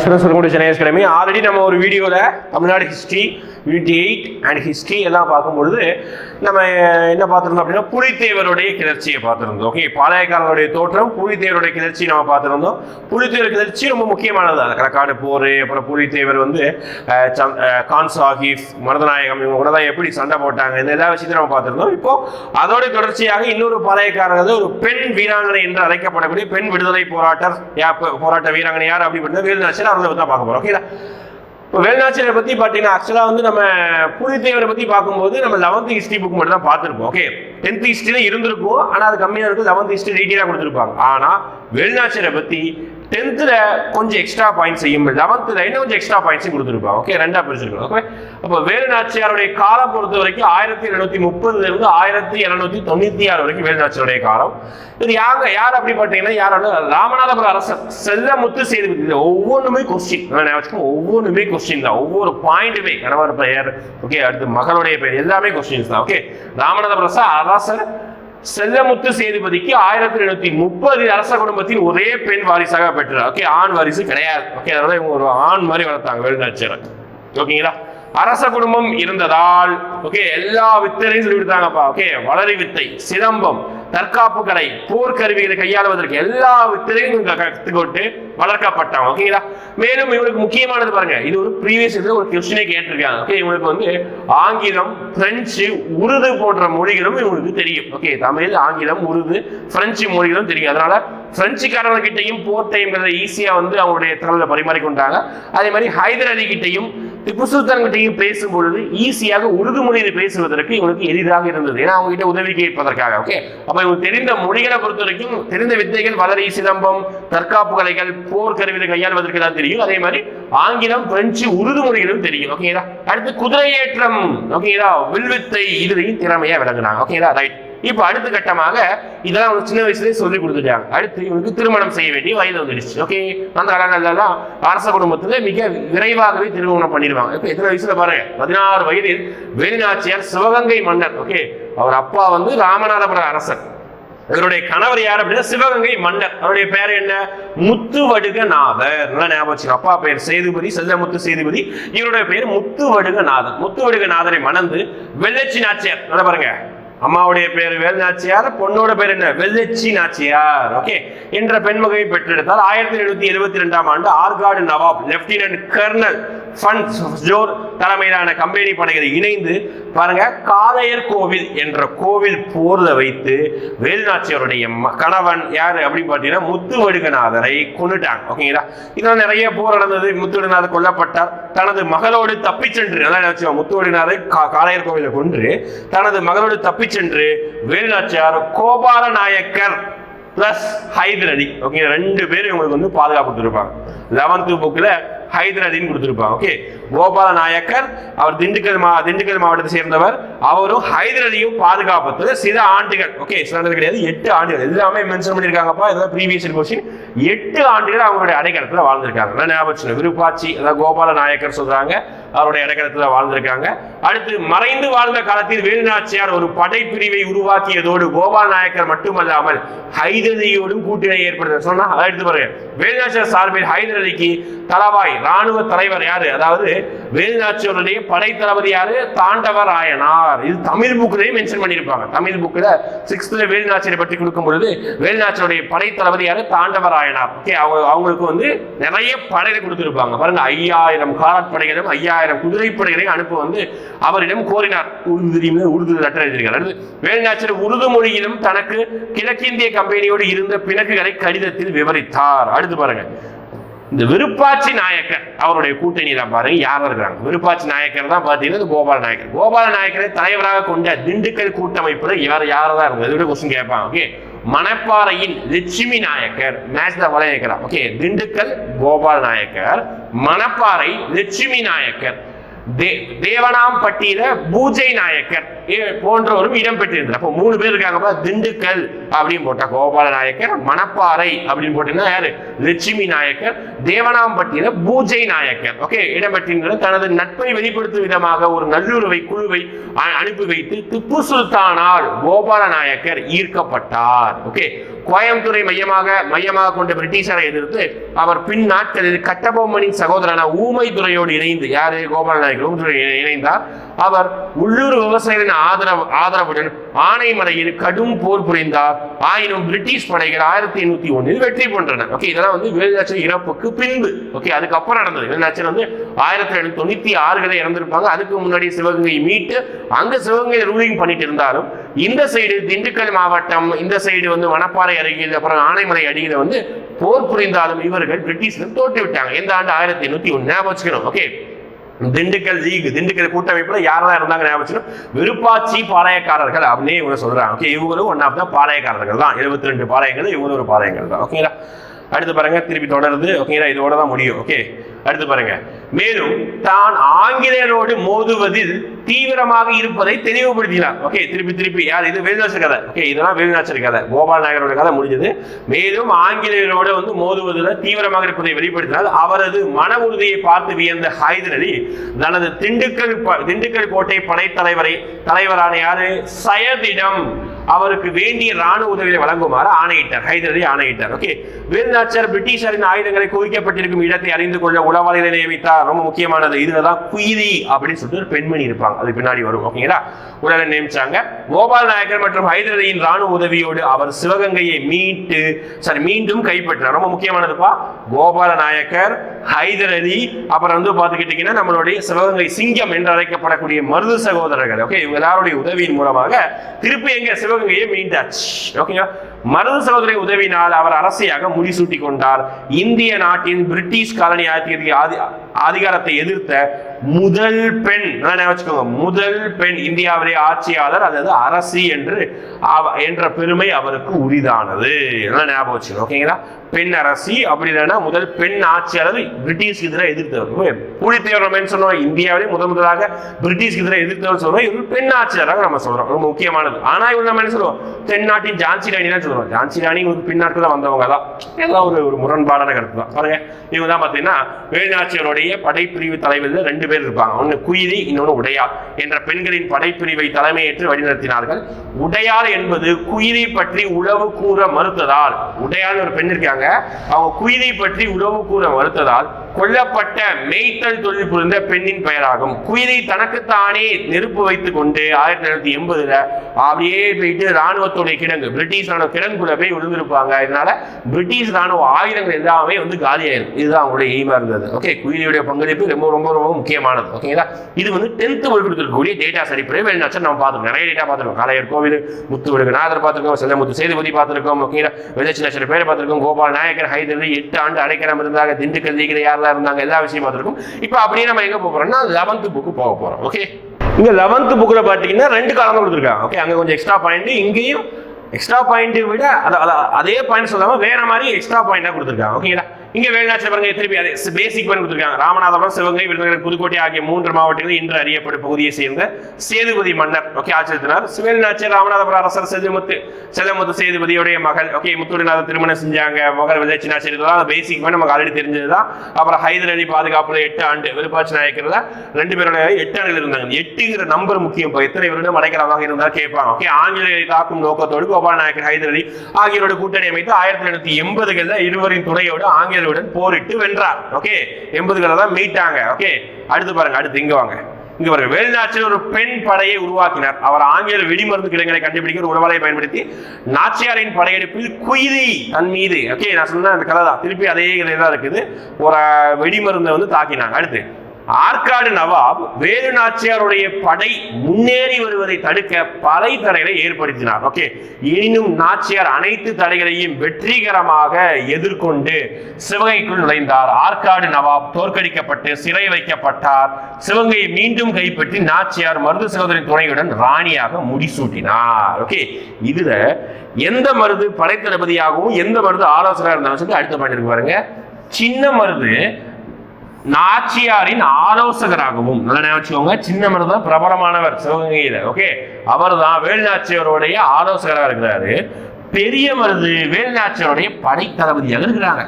சொல்லக்கூடிய welcome Chennai academy already நம்ம ஒரு வீடியோவில் Tamil Nadu history unit eight and history எல்லாம் பார்க்கும்பொழுது நம்ம என்ன பார்த்துருந்தோம் அப்படின்னா புலித்தேவருடைய கிளர்ச்சியை பார்த்துருந்தோம். ஓகே பாளையக்காரனுடைய தோற்றம் புலித்தேவருடைய கிளர்ச்சி நம்ம பார்த்துருந்தோம். புலித்தேவர் கிளர்ச்சி ரொம்ப முக்கியமானது. அது களக்காடு போர் அப்புறம் புலித்தேவர் வந்து கான் சாஹிப் மருதநாயகம் இவங்க கூட தான் எப்படி சண்டை போட்டாங்க இந்த எல்லா விஷயத்தையும் நம்ம பார்த்துருந்தோம். இப்போ அதோட தொடர்ச்சியாக இன்னொரு பாளையக்காரர் ஒரு பெண் வீராங்கனை என்று அழைக்கப்படக்கூடிய பெண் விடுதலை போராட்டர் போராட்ட வீராங்கனை யார் அப்படின்னு வேலுநாச்சியர் அவர்களை தான் பார்க்க போறோம். ஓகேடா இப்போ வேலுநாச்சியரை பத்தி பார்த்தீங்கன்னா ஆக்சுவலாக வந்து நம்ம புலித்தேவரை பத்தி பார்க்கும்போது நம்ம லெவன்த் ஹிஸ்ட்ரி புக் மட்டும் தான் பார்த்துருப்போம் ஓகே டென்த் ஹிஸ்ட்ரி தான் இருந்திருக்கும் ஆனால் அது கம்மியாக இருக்கும் லெவன்த் ஹிஸ்ட்ரி டீட்டெயிலாக கொடுத்துருப்பாங்க. ஆனால் வேலுநாச்சியரை பத்தி டென்த்தில் கொஞ்சம் எக்ஸ்ட்ரா பாயிண்ட்ஸ் செய்யும் லெவன்த்தில் இன்னும் கொஞ்சம் எக்ஸ்ட்ரா பாயிண்ட்ஸும் கொடுத்துருப்பாங்க ஓகே ரெண்டாக பிரிச்சிருக்கோம். ஓகே அப்போ வேலு நாச்சியாருடைய காலம் பொறுத்த வரைக்கும் ஆயிரத்தி எழுநூத்தி முப்பதுல இருந்து ஆயிரத்தி எழுநூத்தி தொண்ணூத்தி ஆறு வரைக்கும் வேலு வேலுநாச்சியாருடைய காலம். இது யாங்க யார் அப்படி பார்த்தீங்கன்னா யாரான ராமநாதபுரம் அரசர். செல்லமுத்து சேதுபதி. செய்து ஒவ்வொன்றுமே கொஸ்டின் ஞாபகம் ஒவ்வொன்றுமே கொஸ்டின் தான். ஒவ்வொரு பாயிண்ட்டுமே கணவர் பெயர். ஓகே அடுத்து மகளுடைய பெயர். எல்லாமே கொஸ்டின்ஸ் தான். ஓகே ராமநாதபுர அரசர் செல்லமுத்து சேதுபதிக்கு ஆயிரத்தி எழுநூத்தி முப்பது அரச குடும்பத்தின் ஒரே பெண் வாரிசாக பெற்றார். ஓகே ஆண் வாரிசு கிடையாது. ஓகே அதனால இவங்க ஒரு ஆண் மாதிரி வளர்த்தாங்க வேலுநாச்சியரை ஓகேங்களா அரச குடும்பம் இருந்ததால் ஓகே எல்லா வித்தையும் சொல்லிவிட்டாங்கப்பா ஓகே வளரி வித்தை சிதம்பம் தற்காப்பு கலை போர்க்கருவிகளை கையாளுவதற்கு எல்லா வித்தையும் கற்றுக்கொண்டு வளர்க்கப்பட்டாங்க ஓகேங்களா மேலும் இவங்களுக்கு முக்கியமானது பாருங்க. இது ஒரு ப்ரீவியஸ் இதுல ஒரு கொஸ்டினே கேட்டிருக்காங்க. ஓகே இவங்களுக்கு வந்து ஆங்கிலம் பிரெஞ்சு உருது போன்ற மொழிகளும் இவங்களுக்கு தெரியும். ஓகே தமிழ் ஆங்கிலம் உருது பிரெஞ்சு மொழிகளும் தெரியும். அதனால பிரெஞ்சுக்காரர்கிட்டையும் போர் டைம்ல ஈஸியாக வந்து அவங்களுடைய தகவலை பரிமாறிக்கொண்டாங்க. அதே மாதிரி ஹைதர் அலி கிட்டையும் திப்பு சுல்தான்கிட்டையும் பேசும் பொழுது ஈஸியாக உருது மொழியில் பேசுவதற்கு இவங்களுக்கு எளிதாக இருந்தது. ஏன்னா அவங்க கிட்ட உதவி கேட்பதற்காக ஓகே அப்ப இவங்க தெரிந்த மொழிகளை பொறுத்த வரைக்கும் தெரிந்த வித்தைகள் வளரி சிலம்பம் தற்காப்பு கலைகள் போர் கருவிகளை கையாள்வதற்கு தான் தெரியும். அதே மாதிரி ஆங்கிலம் பிரெஞ்சு உருது மொழிகளும் தெரியும் ஓகேங்களா அடுத்து குதிரையேற்றம் ஓகேங்களா வில்வித்தை இதுலையும் திறமையா விளங்குனாங்க ஓகேங்களா ரைட் இப்போ அடுத்த கட்டமாக இதெல்லாம் அவங்க சின்ன வயசுலேயே சொல்லி கொடுத்துட்டாங்க. அடுத்து இவனுக்கு திருமணம் செய்ய வேண்டிய வயது வந்துடுச்சு. ஓகே அந்த காலங்கள்லாம் அரச குடும்பத்துல மிக விரைவாகவே திருமணம் பண்ணிடுவாங்க. இப்போ எத்தனை வயசுல பாருங்க? பதினாறு வயதில் வேலுநாச்சியார் சிவகங்கை மன்னர் ஓகே அவர் அப்பா வந்து ராமநாதபுரம் அரசர். இவருடைய கணவர் யார் அப்படின்னா சிவகங்கை மன்னர் அவருடைய பேர் என்ன? முத்துவடுகநாதர். நல்லா ஞாபகம் அப்பா பெயர் சேதுபதி செல்லமுத்து சேதுபதி. இவருடைய பெயர் முத்துவடுகநாதர் முத்துவடுகநாதரை மணந்து வெள்ளச்சி நாச்சியார். நல்லா பாருங்க. அம்மாவுடைய பேர் வேல் நாச்சியார் பொண்ணோட பேர் என்ன? வெள்ளச்சி நாச்சியார். ஓகே என்ற பெண்மகை பெற்றெடுத்தால் ஆயிரத்தி எழுநூத்தி எழுபத்தி ரெண்டாம் ஆண்டு Arcot Nawab lieutenant colonel Bonjour தலைமையிலான கம்பெனி படைகளை இணைந்து பாருங்க காளையர் கோவில் என்ற கோவில் போர்ல வைத்து வேலுநாச்சியாருடைய ம- கணவன் யாரு அப்படின்னு பார்த்தீங்கன்னா முத்துவடுகநாதரை கொண்டுட்டாங்க ஓகேங்களா இதெல்லாம் நிறைய போர் நடந்தது. முத்துவடுநாதர் கொல்லப்பட்டார். தனது மகளோடு தப்பிச் சென்று அதான் முத்துவடுகநாதரை கா- காளையர் கோவிலை கொன்று தனது மகளோடு தப்பிச் சென்று வேலுநாச்சியார் கோபால நாயக்கர் பிளஸ் ஹைதர் அலி ஓகே ரெண்டு பேரும் இவங்களுக்கு வந்து பாதுகாப்பு கொடுத்துருப்பாங்க. லெவன்த்து புக்கில் ஹைதர் அலின்னு கொடுத்துருப்பாங்க. ஓகே கோபால நாயக்கர் அவர் திண்டுக்கல் மா திண்டுக்கல் மாவட்டத்தை சேர்ந்தவர். அவரும் ஹைதரலியும் பாதுகாப்பத்தில் சில ஆண்டுகள் ஓகே சில ஆண்டுகள் கிடையாது எட்டு ஆண்டுகள். எல்லாமே மென்ஷன் பண்ணியிருக்காங்கப்பா இதெல்லாம் ப்ரீவியஸ் கொஸ்டின் எட்டு ஆண்டுகள் அவங்களுடைய அடைக்கலத்தில் வாழ்ந்திருக்காங்க. நல்லா ஞாபகம் விருப்பாச்சி அதாவது கோபால நாயக்கர் சொல்றாங்க அவருடைய அடைக்கலத்தில் வாழ்ந்திருக்காங்க. அடுத்து மறைந்து வாழ்ந்த காலத்தில் வேலுநாச்சியார் ஒரு படைப்பிரிவை உருவாக்கியதோடு கோபால நாயக்கர் மட்டுமல்லாமல் ஹைதரலியோடும் கூட்டணி ஏற்படுத்த சொன்னா அதை எடுத்து பாருங்க. வேலுநாச்சியார் சார்பில் ஹைதரலிக்கு தலவாய் ராணுவ தலைவர் யாரு? அதாவது வேலுநாச்சியாருடைய படை தளபதி யாரு? தாண்டவர் ஆயனார் இது தமிழ் புக்குலையும் மென்ஷன் பண்ணியிருப்பாங்க. தமிழ் புக்ல சிக்ஸ்த்ல வேலுநாச்சியரை பற்றி கொடுக்கும் பொழுது வேலுநாச்சியோடைய படை தளபதி யாரு? தாண்டவர் ஆயனார் ஓகே அவங்க அவங்களுக்கு வந்து நிறைய படைகளை கொடுத்துருப்பாங்க. பாருங்க ஐயாயிரம் காலாட்படைகளும் ஐயாயிரம் குதிரைப்படைகளையும் அனுப்ப வந்து அவரிடம் கோரினார். உருது உருது லெட்டர் எழுதியிருக்கார் அடுத்து வேலுநாச்சியர் உருது மொழியிலும் தனக்கு கிழக்கிந்திய கம்பெனியோடு இருந்த பிணக்குகளை கடிதத்தில் விவரித்தார். அடுத்து பாருங்க இந்த விருப்பாட்சி நாயக்கர் அவருடைய கூட்டணி தான் பாருங்க யார் இருக்கிறாங்க? விருப்பாட்சி நாயக்கர் தான் பார்த்தீங்கன்னா இந்த கோபால நாயக்கர். கோபால நாயக்கரை தலைவராக கொண்ட திண்டுக்கல் கூட்டமைப்புல இவர் யார் தான் இருந்தது? இதோட கொஸ்டின் கேட்பாங்க ஓகே மணப்பாறையின் லட்சுமி நாயக்கர் மேட்ச் தான் வளையக்கலாம் ஓகே திண்டுக்கல் கோபால நாயக்கர் மணப்பாறை லட்சுமி நாயக்கர். தே- தேவனாம்பட்டியில பூஜை நாயக்கர் ஏ- போன்றவரும் இடம் பெற்றிருந்தார் அப்போ மூணு பேர் இருக்காங்க திண்டுக்கல் அப்படின்னு போட்டா கோபால நாயக்கர் மணப்பாறை அப்படின்னு போட்டீங்கன்னா யாரு? லட்சுமி நாயக்கர் தேவனாம்பட்டியில பூஜை நாயக்கர். ஓகே இடம்பெற்றிருந்த தனது நட்பை வெளிப்படுத்தும் விதமாக ஒரு நல்லுறவை குழுவை அனுப்பி வைத்து திப்பு சுல்தானால் கோபால நாயக்கர் ஈர்க்கப்பட்டார். ஓகே கோயம்புத்தூரை மையமாக மையமாக கொண்ட பிரிட்டிஷரை எதிர்த்து அவர் பின் நாட்களில் கட்டபொம்மனின் சகோதரனான ஊமை துறையோடு இணைந்து யாரு? கோபால நாயக்கர் இணைந்தார். அவர் உள்ளூர் விவசாயிகளின் ஆதரவு ஆதரவுடன் ஆனைமலையில் கடும் போர் புரிந்தார். ஆயினும் பிரிட்டிஷ் படைகள் ஆயிரத்தி எண்ணூத்தி ஒன்னில் வெற்றி கொண்டன ஓகே இதெல்லாம் வந்து வேலுநாச்சர் இறப்புக்கு பின்பு. ஓகே அதுக்கப்புறம் நடந்தது. வேலுநாச்சர் வந்து ஆயிரத்தி எழுநூத்தி தொண்ணூத்தி ஆறுகளை இறந்திருப்பாங்க. அதுக்கு முன்னாடி சிவகங்கை மீட்டு அங்க சிவகங்கை ரூலிங் பண்ணிட்டு இருந்தாலும் இந்த சைடு திண்டுக்கல் மாவட்டம் இந்த சைடு வந்து வனப்பாறை அருகில் அப்புறம் ஆனைமலை அருகில வந்து போர் புரிந்தாலும் இவர்கள் பிரிட்டிஷ் தோற்று விட்டாங்க எந்த ஆண்டு ஆயிரத்தி எண்ணூத்தி ஒன்னு ஞாபகம் வச்சுக்கணும். ஓகே திண்டுக்கல் லீக் திண்டுக்கல் கூட்டமைப்புல யாரெல்லாம் இருந்தாங்க ஞாபகம் விருப்பாச்சி பாளையக்காரர்கள் அப்படின்னே இவங்க சொல்றாங்க. ஓகே இவங்களும் ஒன் ஆஃப் த பாளையக்காரர்கள் தான். எழுபத்தி ரெண்டு பாளையங்கள் இவங்களும் ஒரு பாளையங்கள் தான். ஓகேங்களா அடுத்து பாருங்க திருப்பி தொடருது. ஓகேங்களா இதோட தான் முடியும். ஓகே அடுத்து பாருங்க. மேலும் தான் ஆங்கிலேயரோடு மோதுவதில் தீவிரமாக இருப்பதை தெளிவுபடுத்தினார். ஓகே திருப்பி திருப்பி. யார் இது? வேலுநாச்சர் கதை. ஓகே இதெல்லாம் வேலுநாச்சர் கதை. கோபால் நாயகரோட கதை முடிஞ்சது. மேலும் ஆங்கிலேயரோடு வந்து மோதுவதில் தீவிரமாக இருப்பதை வெளிப்படுத்தினால் அவரது மன உறுதியை பார்த்து வியந்த ஹைதர் அலி தனது திண்டுக்கல் ப- திண்டுக்கல் கோட்டை படைத்தலைவரை தலைவரான யாரு? சயதிடம். அவருக்கு வேண்டிய ராணுவ உதவியை வழங்குமாறு ஆணையிட்டார். ஹைதர் ஆணையிட்டார். ஓகே வேலுநாச்சர் பிரிட்டிஷாரின் ஆயுதங்களை குவிக்கப்பட்டிருக்கும் இடத்தை அறிந்து கொள்ள உளவாளிகளை நியமித்தார். ரொம்ப முக்கியமானது இதுலதான் குயிலி அப்படின்னு சொல்லிட்டு ஒரு பெண்மணி இருப்பாங்க. அது பின்னாடி வரும். ஓகேங்களா உடனே நியமிச்சாங்க. கோபால் நாயக்கர் மற்றும் ஹைதர் ராணுவ உதவியோடு அவர் சிவகங்கையை மீட்டு சாரி மீண்டும் கைப்பற்றினார். ரொம்ப முக்கியமானதுப்பா. கோபால நாயக்கர் ஹைதர் அலி அப்புறம் வந்து பார்த்துக்கிட்டீங்கன்னா நம்மளுடைய சிவகங்கை சிங்கம் என்று அழைக்கப்படக்கூடிய மருது சகோதரர்கள். ஓகே இவங்க எல்லாருடைய உதவியின் மூலமாக திருப்பி எங்க சிவகங்கையை மீண்டாச்சு ஓகேங்களா மருது சகோதரி உதவினால் அவர் அரசியாக முடிசூட்டி கொண்டார் இந்திய நாட்டின் பிரிட்டிஷ் காலனி ஆட்சியத்துக்கு ஆதி அதிகாரத்தை எதிர்த்த முதல் பெண் வச்சுக்கோங்க முதல் பெண் இந்தியாவிலே ஆட்சியாளர் அதாவது அரசி என்று என்ற பெருமை அவருக்கு உரிதானது. ஞாபகம் வச்சுக்கணும் ஓகேங்களா பெண் அரசி அப்படி இல்லைன்னா முதல் பெண் ஆட்சியாளர் பிரிட்டிஷ் எதிராக எதிர்த்தவர். புலி நம்ம என்ன சொன்னோம் இந்தியாவிலே முதல் முதலாக பிரிட்டிஷ் எதிராக எதிர்த்தவர் சொல்றோம். இவர் பெண் ஆட்சியாளராக நம்ம சொல்றோம். ரொம்ப முக்கியமானது. ஆனா இவர் நம்ம என்ன சொல்லுவோம்? தென்னாட்டின் ஜான்சி ராணி தான் சொல்றோம் ஜான்சி ராணி உங்களுக்கு தான் வந்தவங்க தான். ஏதோ ஒரு ஒரு முரண்பாடான கருத்து தான். பாருங்க இவங்க தான் பார்த்தீங்கன்னா வேலுநாச்சியருடைய படைப்பிரிவு தலைவர்கள் ரெண்டு பேர் இருப்பாங்க. ஒன்று குயிலி இன்னொன்று உடையார் என்ற பெண்களின் படைப்பிரிவை தலைமையேற்று வழிநடத்தினார்கள். உடையார் என்பது குயிலி பற்றி உளவு கூற மறுத்ததால் உடையார்னு ஒரு பெண் இருக்காங்க. அவங்க குயிலி பற்றி உளவு கூற மறுத்ததால் கொல்லப்பட்ட மெய்த்தல் தொழில் புரிந்த பெண்ணின் பெயராகும். குயிலை தனக்குத்தானே நெருப்பு வைத்துக் கொண்டு ஆயிரத்தி தொள்ளாயிரத்தி எண்பதுல அப்படியே போயிட்டு ராணுவத்துடைய கிடங்கு பிரிட்டிஷான ராணுவ கிடங்குள்ள போய் விழுந்திருப்பாங்க. இதனால பிரிட்டிஷ் ராணுவ ஆயுதங்கள் எல்லாமே வந்து காலியாயிரும். இதுதான் அவங்களுடைய எய்மா இருந்தது. ஓகே குயிலியுடைய பங்களிப்பு ரொம்ப ரொம்ப ரொம்ப முக்கியமானது. ஓகேங்களா இது வந்து டென்த் கொடுத்துருக்கக்கூடிய டேட்டா அடிப்படையில் வெளிநாச்சு நம்ம பார்த்துருக்கோம் நிறைய டேட்டா பார்த்துருக்கோம் காளையர் கோவில் முத்து விடுகநாதர் பார்த்துருக்கோம். செல்லமுத்து சேதுபதி பார்த்துருக்கோம். ஓகேங்களா விஜய் லட்சம் பேரை பார்த்துருக்கோம். கோபால் நாயக்கர் ஹைதர் எட்டு ஆண்டு அடைக்கலம் இருந்தாங்க. திண்டுக்கல் யார் யாரெல்லாம் இருந்தாங்க எல்லா விஷயம் பார்த்துருக்கோம் இப்போ அப்படியே நம்ம எங்க போறோம்னா லெவன்த் புக்கு போக போறோம் ஓகே இங்க லெவன்த் புக்கில் பார்த்தீங்கன்னா ரெண்டு காலம் கொடுத்துருக்காங்க ஓகே அங்க கொஞ்சம் எக்ஸ்ட்ரா பாயிண்ட் இங்கேயும் எக்ஸ்ட்ரா பாயிண்ட் விட அத- அதே பாயிண்ட் சொல்லாம வேற மாதிரி எக்ஸ்ட்ரா பாயிண்டா கொடுத்துருக்காங்க ஓகேங்களா இங்க வேலுநாச்சில் பாருங்க திருப்பி அதே பேசிக் பண்ணி கொடுத்துருக்காங்க. ராமநாதபுரம் சிவகங்கை விருதுநகர் புதுக்கோட்டை ஆகிய மூன்று மாவட்டங்களில் இன்று அறியப்படும் பகுதியை சேர்ந்த சேதுபதி மன்னர். ஓகே ஆட்சியத்தினார் வேலுநாச்சியர் ராமநாதபுரம் அரசர் செதுமுத்து செதமுத்து சேதுபதியுடைய மகள். ஓகே முத்துடிநாதர் திருமணம் செஞ்சாங்க. மகள் விஜயச்சினாச்சரி இதெல்லாம் பேசிக் பண்ணி நமக்கு ஆல்ரெடி தெரிஞ்சதுதான். அப்புறம் ஹைதர் அலி பாதுகாப்புல எட்டு ஆண்டு விருப்பாட்சி நாயக்கர்ல ரெண்டு பேரோட எட்டு ஆண்டுகள் இருந்தாங்க. எட்டுங்கிற நம்பர் முக்கியம். எத்தனை வருடம் அடைக்கலமாக இருந்தா கேட்பாங்க. ஓகே ஆங்கிலேயரை தாக்கும் நோக்கத்தோடு கோபால் நாயக்கர் ஹைதர் அலி ஆகியோரோட கூட்டணி அமைத்து ஆயிரத்தி தொள்ளாயிரத்தி எண்பதுகளில் இருவரின் துணையோடு ஆங்கிலேயருடன் போரிட்டு வென்றார். ஓகே எண்பதுகளை தான் மீட்டாங்க. ஓகே அடுத்து பாருங்க அடுத்து இங்க வாங்க. இங்க பாருங்க வேலுநாச்சியர் ஒரு பெண் படையை உருவாக்கினார். அவர் ஆங்கில வெடிமருந்து கிடங்களை கண்டுபிடிக்க ஒரு உடவாளை பயன்படுத்தி நாச்சியாரின் படையெடுப்பில் குயிலி தன் மீது. ஓகே நான் சொன்ன அந்த கதை தான். திருப்பி அதே கதை தான் இருக்குது. ஒரு வெடிமருந்தை வந்து தாக்கினாங்க. அடுத்து ஆற்காடு நவாப் வேலு நாச்சியாருடைய படை முன்னேறி வருவதை தடுக்க பல தடைகளை ஏற்படுத்தினார். ஓகே எனினும் நாச்சியார் அனைத்து தடைகளையும் வெற்றிகரமாக எதிர்கொண்டு சிவகைக்குள் நுழைந்தார். ஆற்காடு நவாப் தோற்கடிக்கப்பட்டு சிறை வைக்கப்பட்டார். சிவகையை மீண்டும் கைப்பற்றி நாச்சியார் மருது சகோதரின் துணையுடன் ராணியாக முடிசூட்டினார். ஓகே இதுல எந்த மருது படைத்தளபதியாகவும் எந்த மருது ஆலோசனை இருந்தாலும் சொல்லி அடுத்த பாயிண்ட் பாருங்க. சின்ன மருது நாச்சியாரின் ஆலோசகராகவும் நல்லா நினைச்சுக்கோங்க வச்சுக்கோங்க சின்ன தான் பிரபலமானவர் சிவகங்கையில ஓகே அவர் தான் வேலுநாச்சியாருடைய ஆலோசகராக இருக்கிறாரு. பெரிய மருது வேலுநாச்சியாருடைய படை தளபதியாக இருக்கிறாங்க.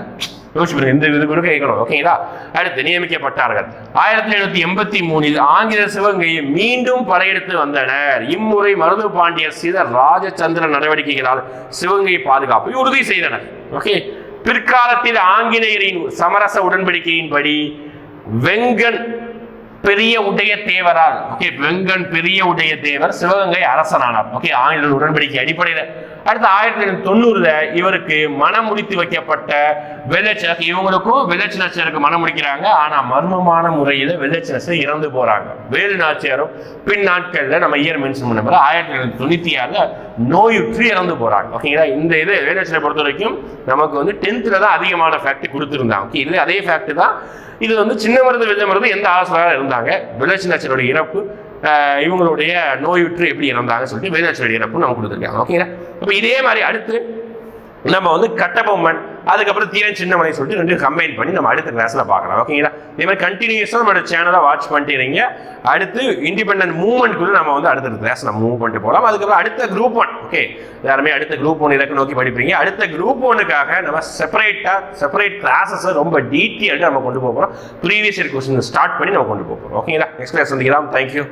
யோசிச்சு இந்த இது கூட கேட்கணும் ஓகேங்களா அடுத்து நியமிக்கப்பட்டார்கள். ஆயிரத்தி எழுநூத்தி எண்பத்தி மூணில் ஆங்கில சிவகங்கையை மீண்டும் படையெடுத்து வந்தனர். இம்முறை மருது பாண்டியர் செய்த ராஜச்சந்திர நடவடிக்கைகளால் சிவகங்கை பாதுகாப்பை உறுதி செய்தனர் ஓகே பிற்காலத்தில் ஆங்கிலேயரின் சமரச உடன்படிக்கையின்படி வெங்கன் பெரிய உடைய தேவரால் ஓகே வெங்கன் பெரிய உடைய தேவர் சிவகங்கை அரசனானார். ஓகே ஆங்கில உடன்படிக்கை அடிப்படையில் அடுத்து ஆயிரத்தி தொள்ளாயிரத்தி தொண்ணூறுல இவருக்கு மனம் முடித்து வைக்கப்பட்ட வெள்ளச்சர் இவங்களுக்கும் வெள்ளச்சினச்சருக்கு மனம் முடிக்கிறாங்க ஆனா மர்மமான முறையில வெள்ளச்சினசர் இறந்து போறாங்க. வேலு நாச்சியாரும் பின் நாட்கள்ல நம்ம இயர் மென்ஷன் பண்ண போல ஆயிரத்தி தொள்ளாயிரத்தி தொண்ணூத்தி ஆறுல நோயுற்று இறந்து போறாங்க. ஓகேங்களா இந்த இது வேலச்சனை பொறுத்த வரைக்கும் நமக்கு வந்து டென்த்ல தான் அதிகமான ஃபேக்ட் கொடுத்துருந்தாங்க. ஓகே இல்லை அதே ஃபேக்ட் தான். இது வந்து சின்ன மருந்து வெள்ள மருந்து எந்த ஆலோசனையாக இருந்தாங்க? வெள்ளச்சினாச்சனுடைய இறப்பு இவங்களுடைய நோயுற்று எப்படி இறந்தாங்க சொல்லிட்டு வேதாச்சனுடைய இறப்பு நம்ம கொடுத்துருக்காங்க. ஓகேங்களா அப்போ இதே மாதிரி அடுத்து நம்ம வந்து கட்டபொம்மன் அதுக்கப்புறம் தீரன் சின்னமலை சொல்லிட்டு ரெண்டு கம்பைன் பண்ணி நம்ம அடுத்த கிளாஸ்ல பார்க்கலாம். ஓகேங்களா இதே மாதிரி கண்டினியூஸாக நம்மளோட சேனலை வாட்ச் பண்ணிட்டு அடுத்து இண்டிபெண்டன்ட் மூவ்மெண்ட்குள்ள நம்ம வந்து அடுத்த கிளாஸ் நம்ம மூவ் பண்ணிட்டு போகலாம் அதுக்கப்புறம் அடுத்த குரூப் ஒன் ஓகே எல்லாருமே அடுத்த குரூப் ஒன் இலக்கு நோக்கி படிப்பீங்க. அடுத்த குரூப் ஒன்னுக்காக நம்ம செப்பரேட்டாக செப்பரேட் கிளாஸஸ் ரொம்ப டீட்டெயில்டாக நம்ம கொண்டு போகிறோம் ப்ரீவியஸ் இயர் கொஸ்டின் ஸ்டார்ட் பண்ணி நம்ம கொண்டு போகிறோம் ஓகேங்களா நெக்ஸ்ட் கிளாஸ் சந்திக்கலாம் தேங்க்யூ